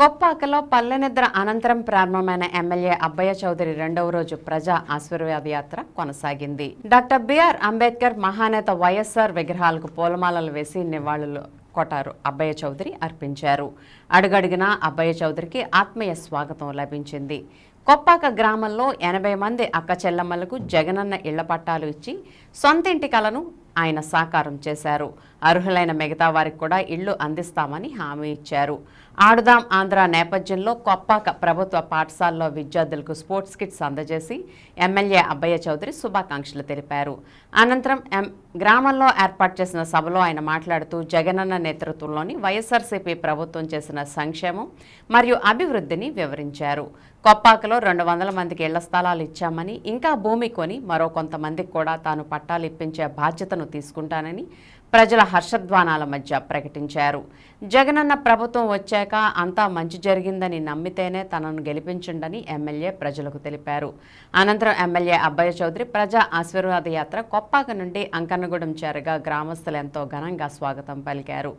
కొప్పాకలో పల్లెనిద్ర అనంతరం ప్రారంభమైన ఎమ్మెల్యే అబ్బయ్య చౌదరి రెండవ రోజు ప్రజా ఆశీర్వాద యాత్ర కొనసాగింది. డాక్టర్ బిఆర్ అంబేద్కర్ మహానేత వైఎస్ఆర్ విగ్రహాలకు పూలమాలలు వేసి నివాళులు కొట్టారు. అబ్బయ్య చౌదరి అర్పించారు. అడుగడుగున అబ్బయ్య చౌదరికి ఆత్మీయ స్వాగతం లభించింది. కొప్పాక గ్రామంలో ఎనభై మంది అక్క చెల్లమ్మలకు జగనన్న ఇళ్ళ పట్టాలు ఇచ్చి సొంతింటి కలను ఆయన సాకారం చేశారు. అర్హులైన మిగతా వారికి కూడా ఇళ్ళు అందిస్తామని హామీ ఇచ్చారు. ఆడుదాం ఆంధ్ర నేపథ్యంలో కొప్పాక ప్రభుత్వ పాఠశాలలో విద్యార్థులకు స్పోర్ట్స్ కిట్స్ అందజేసి ఎమ్మెల్యే అబ్బయ్య చౌదరి శుభాకాంక్షలు తెలిపారు. అనంతరం ఎం గ్రామంలో ఏర్పాటు చేసిన సభలో ఆయన మాట్లాడుతూ జగనన్న నేతృత్వంలోని వైఎస్ఆర్సీపీ ప్రభుత్వం చేసిన సంక్షేమం మరియు అభివృద్ధిని వివరించారు. కొప్పాకలో రెండు వందల మందికి ఇళ్ళ స్థలాలు ఇచ్చామని ఇంకా భూమి కొని మరో కొంతమందికి కూడా తాను పట్టాలు ఇప్పించే బాధ్యతను తీసుకుంటానని ప్రజల హర్షధ్వానాల మధ్య ప్రకటించారు. జగనన్న ప్రభుత్వం వచ్చాక అంతా మంచి జరిగిందని నమ్మితేనే తనను గెలిపించండని ఎమ్మెల్యే ప్రజలకు తెలిపారు. అనంతరం ఎమ్మెల్యే అబ్బయ్య చౌదరి ప్రజా ఆశీర్వాద యాత్ర కొప్పాక నుండి అంకన్నగూడెం చేరగా గ్రామస్తులు ఎంతో ఘనంగా స్వాగతం పలికారు.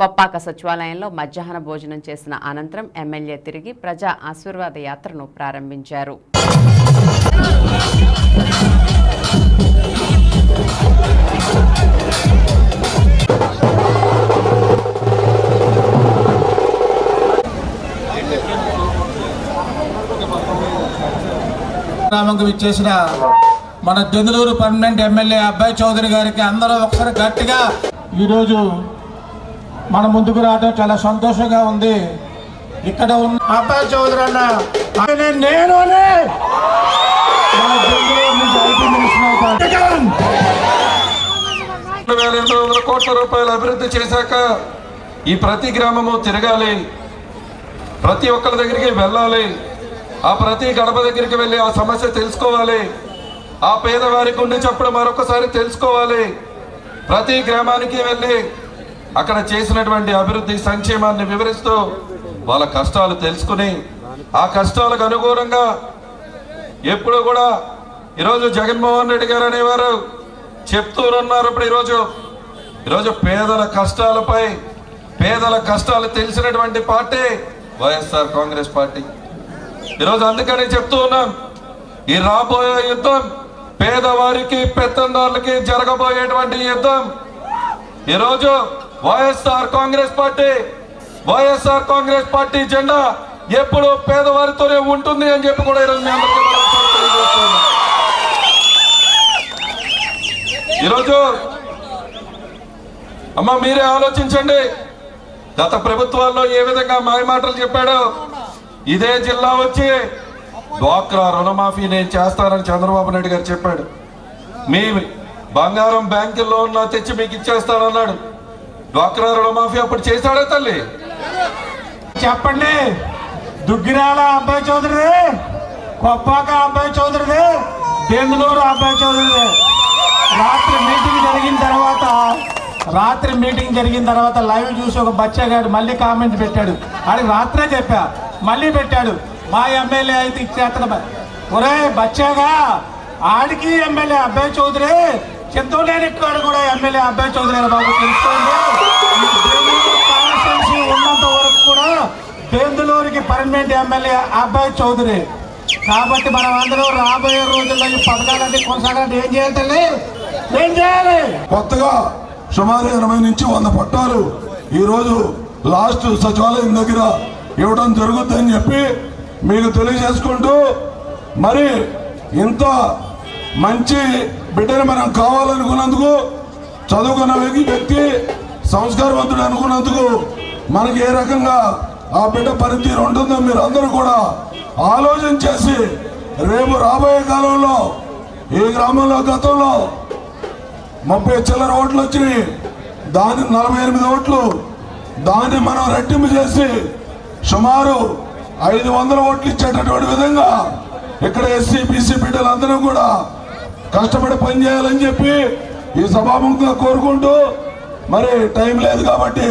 కొప్పాక సచివాలయంలో మధ్యాహ్న భోజనం చేసిన అనంతరం ఎమ్మెల్యే తిరిగి ప్రజా ఆశీర్వాద యాత్రను ప్రారంభించారు. గ్రామంకు ఇచ్చేసిన మన జందులూరు పర్మనెంట్ ఎమ్మెల్యే అబ్బాయి చౌదరి గారికి అందరూ ఒకసారి గట్టిగా ఈరోజు మన ముందుకు రావడం చాలా సంతోషంగా ఉంది. ఇక్కడ ఉన్న అబ్బాయి చౌదరి అన్న నేను రెండు వేల ఎనిమిది వందల కోట్ల రూపాయలు అభివృద్ధి చేశాక ఈ ప్రతి గ్రామము తిరగాలి. ప్రతి ఒక్కరి దగ్గరికి వెళ్ళాలి. ఆ ప్రతి గడప దగ్గరికి వెళ్ళి ఆ సమస్య తెలుసుకోవాలి. ఆ పేదవారికి గుండె చెప్పడం మరొకసారి తెలుసుకోవాలి. ప్రతి గ్రామానికి వెళ్ళి అక్కడ చేసినటువంటి అభివృద్ధి సంక్షేమాన్ని వివరిస్తూ వాళ్ళ కష్టాలు తెలుసుకుని ఆ కష్టాలకు అనుగుణంగా ఎప్పుడు కూడా ఈరోజు జగన్మోహన్ రెడ్డి గారు అనేవారు చెప్తూనున్నారు ఇప్పుడు ఈరోజు. ఈరోజు పేదల కష్టాలపై పేదల కష్టాలు తెలిసినటువంటి పార్టీ వైఎస్ఆర్ కాంగ్రెస్ పార్టీ. ఈరోజు అందుకని చెప్తూ ఉన్నాం ఈ రాబోయే యుద్ధం పేదవారికి పెత్తందారులకి జరగబోయేటువంటి యుద్ధం. ఈరోజు వైఎస్ఆర్ కాంగ్రెస్ పార్టీ వైఎస్ఆర్ కాంగ్రెస్ పార్టీ జెండా ఎప్పుడు పేదవారితోనే ఉంటుంది అని చెప్పి కూడా ఈరోజు మీ ఈరోజు అమ్మ మీరే ఆలోచించండి గత ప్రభుత్వాల్లో ఏ విధంగా మాయమాటలు చెప్పాడో ఇదే జిల్లా వచ్చి డ్వాక్రా రుణమాఫీ నేను చేస్తానని చంద్రబాబు నాయుడు గారు చెప్పాడు. మీ బంగారం బ్యాంకుల్లో ఉన్న తెచ్చి మీకు ఇచ్చేస్తానన్నాడు. డ్వాక్రా రుణమాఫీ అప్పుడు చేశాడే తల్లి? చెప్పండి. దుగ్గిరాల అబ్బాయి చౌదరి కొప్పాక అబ్బాయి చౌదరిది బెంగళూరు అబ్బాయి చౌదరిది. రాత్రి మీటింగ్ జరిగిన తర్వాత రాత్రి మీటింగ్ జరిగిన తర్వాత లైవ్ చూసి ఒక బచ్చగాడు మళ్ళీ కామెంట్ పెట్టాడు. అది రాత్రే చెప్పా. మళ్ళీ పెట్టాడు. మా ఎమ్మెల్యే అయితే ఇచ్చేతన ఒరే బచ్చాగా ఆడికి ఎమ్మెల్యే అబ్బాయి చౌదరి. చింతలేని ఎక్కడ కూడా ఎమ్మెల్యే అబ్బాయి చౌదరి అని బాబు తెలుసుకోండి కాన్స్టిట్యున్సీ ఉన్నంత వరకు కూడా బెందులూరుకి పర్మనెంట్ ఎమ్మెల్యే అబ్బాయి చౌదరి. కాబట్టి మనం అందరూ రాబోయే రోజుల్లో ఈ పథకాలన్నీ కొనసాగాలంటే ఏం చేయాలి తల్లి? ఏం చేయాలి? కొత్తగా సుమారు ఎనభై నుంచి వంద పట్టాలు. ఈరోజు లాస్ట్ సచివాలయం దగ్గర ఇవ్వడం జరుగుతుందని చెప్పి మీకు తెలియజేసుకుంటూ మరి ఇంత మంచి బిడ్డని మనం కావాలనుకున్నందుకు చదువుకున్న వ్యక్తి వ్యక్తి సంస్కారవంతుడు అనుకున్నందుకు మనకి ఏ రకంగా ఆ బిడ్డ పనితీరు ఉంటుందో మీరు అందరూ కూడా ఆలోచన చేసి రేపు రాబోయే కాలంలో ఈ గ్రామంలో గతంలో ముప్పై చిల్లర ఓట్లు వచ్చినాయి. దాని నలభై ఎనిమిది ఓట్లు దాన్ని మనం రెట్టింపు చేసి సుమారు ఐదు వందల ఓట్లు ఇచ్చేటటువంటి విధంగా ఇక్కడ ఎస్సీ బీసీ బిడ్డలందరూ కూడా కష్టపడి పనిచేయాలని చెప్పి ఈ సభాముఖంగా కోరుకుంటూ మరి టైం లేదు కాబట్టి